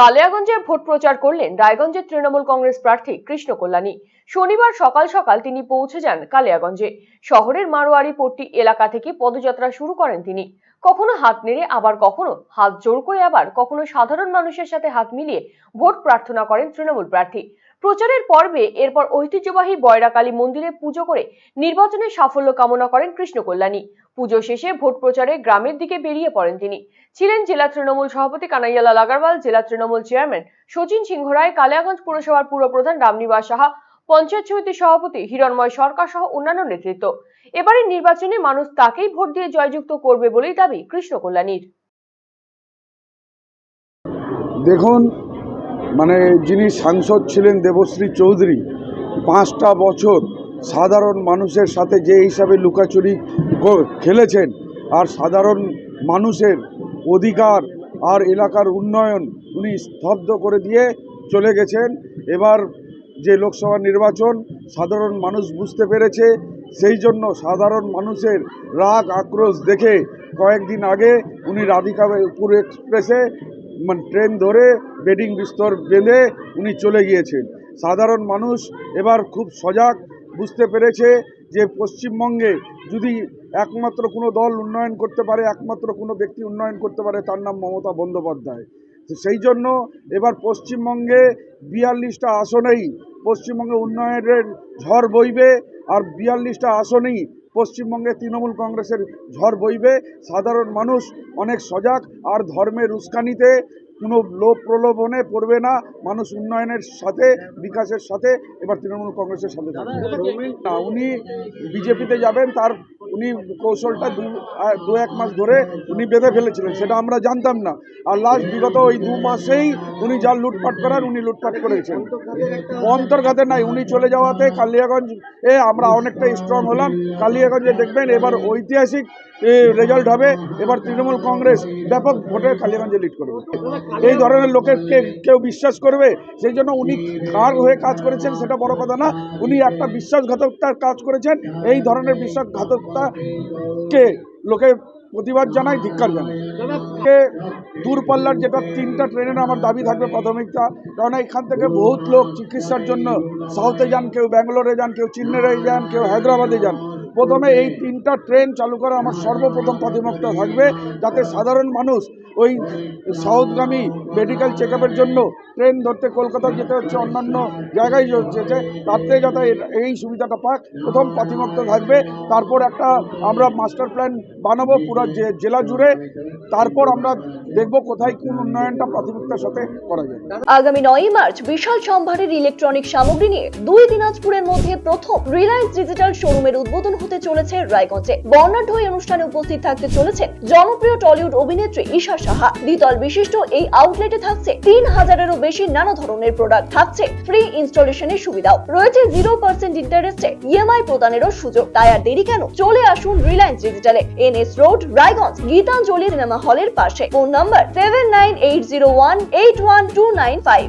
কালিয়াগঞ্জে vote প্রচার করলেন রায়গঞ্জের তৃণমূল কংগ্রেস প্রার্থী কৃষ্ণ কল্যাণী। শনিবার সকাল সকাল তিনি পৌঁছে যান কালিয়াগঞ্জে। শহরের মারোয়ারি পট্টি এলাকা থেকে পদযাত্রা শুরু করেন তিনি। কখনো হাত নেড়ে, আবার কখনো হাত জোর করে, আবার কখনো সাধারণ মানুষের সাথে হাত মিলিয়ে ভোট প্রার্থনা করেন তৃণমূল প্রার্থী। প্রচারের পর্বে এরপর ঐতিহ্যবাহী বয়রাকালী মন্দিরে পুজো করে নির্বাচনের সাফল্য কামনা করেন কৃষ্ণ কল্যাণী পুজো শেষে ভোট প্রচারে গ্রামের দিকে বেরিয়ে পড়েন তিনি। ছিলেন জেলা তৃণমূল সভাপতি কানাইয়ালাল আগারওয়াল, জেলা তৃণমূল চেয়ারম্যান সচিন সিংহ রায়, কালিয়াগঞ্জ পুরসভার পুরপ্রধান রামনিবাস সাহা, পঞ্চায়েত সমিতির সভাপতি হিরণময় সরকার সহ অন্যান্য নেতৃত্ব। এবারের নির্বাচনে মানুষ তাকেই ভোট দিয়ে জয়যুক্ত করবে বলেই দাবি কৃষ্ণ কল্যাণীর দেখুন মানে যিনি সাংসদ ছিলেন দেবশ্রী চৌধুরী, পাঁচটা বছর সাধারণ মানুষের সাথে যে হিসাবে লুকাচুরি খেলেছেন আর সাধারণ মানুষের অধিকার আর এলাকার উন্নয়ন উনি স্তব্ধ করে দিয়ে চলে গেছেন। এবার যে লোকসভা নির্বাচন, সাধারণ মানুষ বুঝতে পেরেছে, সেই জন্য সাধারণ মানুষের রাগ, আক্রোশ দেখে কয়েকদিন আগে উনি রাধিকাপুর এক্সপ্রেসে মানে ট্রেন ধরে বেডিং বিস্তর বেঁধে উনি চলে গিয়েছেন। সাধারণ মানুষ এবার খুব সজাগ বুঝতে পেরেছে যে পশ্চিমবঙ্গে যদি একমাত্র কোনো দল উন্নয়ন করতে পারে, একমাত্র কোনো ব্যক্তি উন্নয়ন করতে পারে, তার নাম মমতা বন্দ্যোপাধ্যায়। তো সেই জন্য এবার পশ্চিমবঙ্গে বিয়াল্লিশটা আসনেই পশ্চিমবঙ্গে উন্নয়নের ঝড় বইবে, আর বিয়াল্লিশটা আসনেই পশ্চিমবঙ্গে তৃণমূল কংগ্রেসের ঝড় বইবে সাধারণ মানুষ অনেক সজাগ আর ধর্মের উস্কানিতে কোনো লোভ প্রলোভনে পড়বে না মানুষ উন্নয়নের সাথে বিকাশের সাথে এবার তৃণমূল কংগ্রেসের সাথে থাকবে। উনি বিজেপিতে যাবেন তার উনি কৌশলটা দু দু এক মাস ধরে উনি বেঁধে ফেলেছিলেন, সেটা আমরা জানতাম না। আর লাস্ট বিগত ওই দু মাসেই উনি যা লুটপাট করার উনি লুটপাট করেছেন। অন্তর্ঘাতে নাই, উনি চলে যাওয়াতে কালিয়াগঞ্জ, এ আমরা অনেকটা স্ট্রং হলাম। কালিয়াগঞ্জে দেখবেন এবার ঐতিহাসিক রেজাল্ট হবে, এবার তৃণমূল কংগ্রেস ব্যাপক ভোটে কালিয়াগঞ্জে লিড করবে। এই ধরনের লোকের কেউ বিশ্বাস করবে? সেই জন্য উনি কার হয়ে কাজ করেছেন সেটা বড় কথা না। উনি একটা বিশ্বাসঘাতকতার কাজ করেছেন। এই ধরনের বিশ্বাসঘাতকতাকে লোকে প্রতিবাদ জানায়, ধিক্কার জানায়। কে দূরপাল্লার যেটা তিনটা ট্রেনের আমার দাবি থাকবে প্রাথমিকতা কারণ এখান থেকে বহুত লোক চিকিৎসার জন্য সাউথে যান, কেউ ব্যাঙ্গালোরে যান, কেউ চেন্নাইয়ে যান, কেউ হায়দ্রাবাদে যান। প্রথমে এই তিনটা ট্রেন চালু করা আমার সর্বপ্রথম প্রাথমিকতা থাকবে যাতে সাধারণ মানুষ ওই সাউথগামী মেডিকেল চেক জন্য ট্রেন ধরতে কলকাতা যেতে হচ্ছে, অন্যান্য জায়গায় যেতে থেকে যাতে এই সুবিধাটা পাক। প্রথম প্রাথমিকতা থাকবে, তারপর একটা আমরা মাস্টার প্ল্যান বানাবো পুরো জেলা জুড়ে। তারপর আমরা দেখব কোথায় কোন উন্নয়নটা প্রাথমিকতার সাথে করা যায়। আগামী নয় মার্চ বিশাল সম্ভারের ইলেকট্রনিক সামগ্রী নিয়ে দুই দিনাজপুরের মধ্যে প্রথম রিলায়েন্স ডিজিটাল শোরুমের উদ্বোধন হতে চলেছে রায়গঞ্জে। বর্ণাঢ্য এই অনুষ্ঠানে উপস্থিত থাকতে চলেছেন জনপ্রিয় টলিউড অভিনেত্রী ঈশা সাহা। দ্বিতল বিশিষ্ট এই আউটলেটে থাকছে তিন হাজারেরও বেশি নানা ধরনের প্রোডাক্ট থাকছে ফ্রি ইনস্টলেশনের সুবিধাও। রয়েছে জিরো পার্সেন্ট ইন্টারেস্টে ইএমআই প্রদানেরও সুযোগ। তাই আর দেরি কেন? চলে আসুন Reliance ডিজিটালে N S road, Raiganj, Gitanjali cinema হলের পাশে। Phone number seven nine eight zero one eight one two nine five